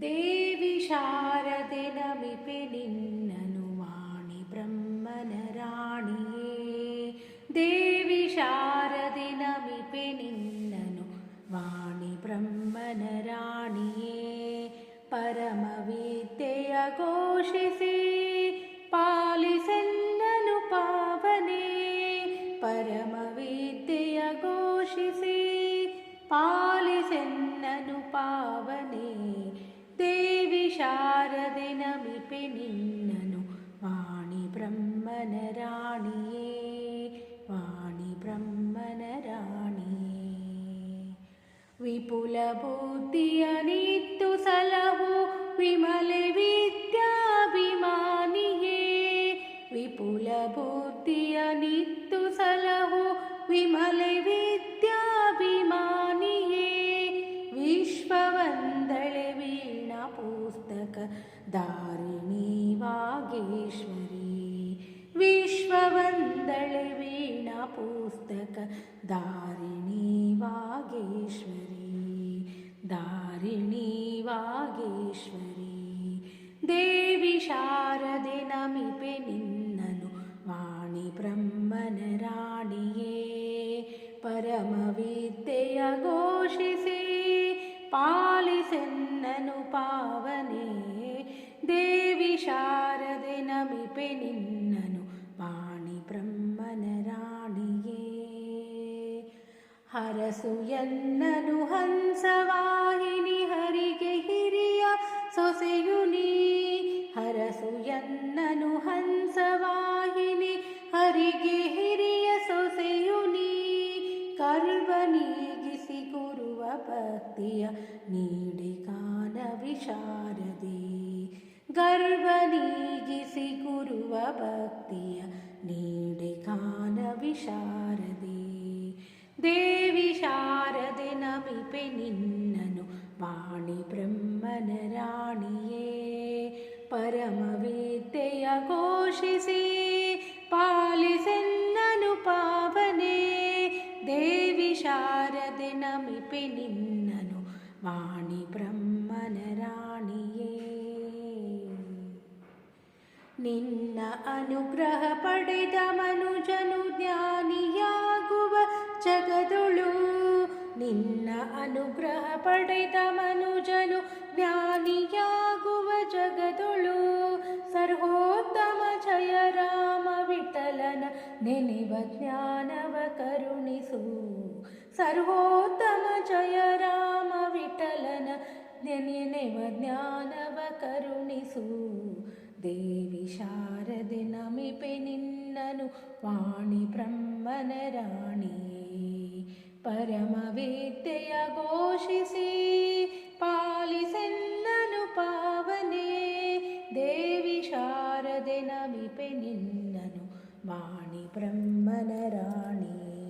ದೇವಿ ಶಾರದೆ ನಮಿಪೆ ನಿನ್ನನು ವಾಣಿ ಬ್ರಹ್ಮನ ರಾಣಿಯೇ. ದೇವಿ ಶಾರದೆ ನಮಿಪೆ ನಿನ್ನನು ವಾಣಿ ಬ್ರಹ್ಮನ ರಾಣಿಯೇ. ಪರಮ ಘೋಷಿಸಿ ಪಾಲಿಸೆನ್ನನು ಪಾವನೆ. ಪರಮ ದೇವಿ ಶಾರದೆ ನಮಿಪೆ ನಿನ್ನನು ವಾಣಿ ಬ್ರಹ್ಮನ ರಾಣಿಯೇ ವಾಣಿ ಬ್ರಹ್ಮನ ರಾಣಿಯೇ ವಿಪುಲ ಬುದ್ಧಿಯ ನಿತ್ತು ಸಲಹು ವಿಮಲೆ ವಿದ್ಯಾಭಿಮಾನಿಯೇ ವಿಪುಲ ಬುದ್ಧಿಯ ನಿತ್ತು ಸಲಹು ವಿಮಲೆ ವಿದ್ಯಾಭಿಮಾನಿಯೇ दारिणी वागेश्वरी विश्ववन्द वीणपुस्तक दारिणी वागेश्वरी दारिणी वागेश्वरी देवि शारदि नमिपे नि वाणी ब्रह्मन राणिये परमविद्य घोषे पालसिन्ननु पा ನಮಿಪೆ ನಿನ್ನನು ಪಾಣಿ ಬ್ರಹ್ಮನ ರಾಣಿಯೇ. ಹರಸು ಎನ್ನನು ಹಂಸವಾಹಿನಿ ಹರಿಗೆ ಹಿರಿಯ ಸೊಸೆಯುನಿ ಹರಸು ಎನ್ನನು ಹಂಸವಾಹಿನಿ ಹರಿಗೆ ಹಿರಿಯ ಸೊಸೆಯುನಿ ಕರ್ವ ನೀಗಿಸಿ ಗುರುವ ಭಕ್ತಿಯ ನೀಡಿ ಕಾನ ವಿಶಾರದೆ. ಗರ್ವ ನೀಗಿಸಿ ಗುರುವ ಭಕ್ತಿಯ ನೀಡೆ ಕಾನ ವಿಶಾರದೆ. ದೇವಿ ಶಾರದೆ ನಮಿಪೆ ನಿನ್ನನು ವಾಣಿ ಬ್ರಹ್ಮನ ರಾಣಿಯೇ. ಪರಮ ವಿದ್ಯೆಯ ಘೋಷಿಸಿ ಪಾಲಿಸೆನ್ನನು ಪಾವನೆ. ದೇವಿ ಶಾರದೆ ನಮಿಪೆ ನಿನ್ನನು ವಾಣಿ ಬ್ರಹ್ಮನ ರಾಣಿಯೇ. ನಿನ್ನ ಅನುಗ್ರಹ ಪಡೆದ ಮನುಜನು ಜ್ಞಾನಿಯಾಗುವ ಜಗದೊಳು ನಿನ್ನ ಅನುಗ್ರಹ ಪಡೆದ ಮನುಜನು ಜ್ಞಾನಿಯಾಗುವ ಜಗದೊಳು ಸರ್ವೋತ್ತಮ ಜಯ ರಾಮ ವಿಠಲನ ನೆನೆವ ಜ್ಞಾನವ ಕರುಣಿಸು ಸರ್ವೋತ್ತಮ ಜಯ ರಾಮ ವಿಠಲನ ನೆನೆವ ಜ್ಞಾನವ ಕರುಣಿಸು. ದೇವಿ ಶಾರದೆ ನಮಿಪೆ ನಿನ್ನನು ವಾಣಿ ಬ್ರಹ್ಮನ ರಾಣಿ ಪರಮ ವಿದ್ಯೆಯ ಘೋಷಿಸಿ ಪಾಲಿಸೆನ್ನನು ಪಾವನೆ. ದೇವಿ ಶಾರದೆ ನಮಿಪೆ ನಿನ್ನನು ವಾಣಿ ಬ್ರಹ್ಮನ ರಾಣಿಯೇ.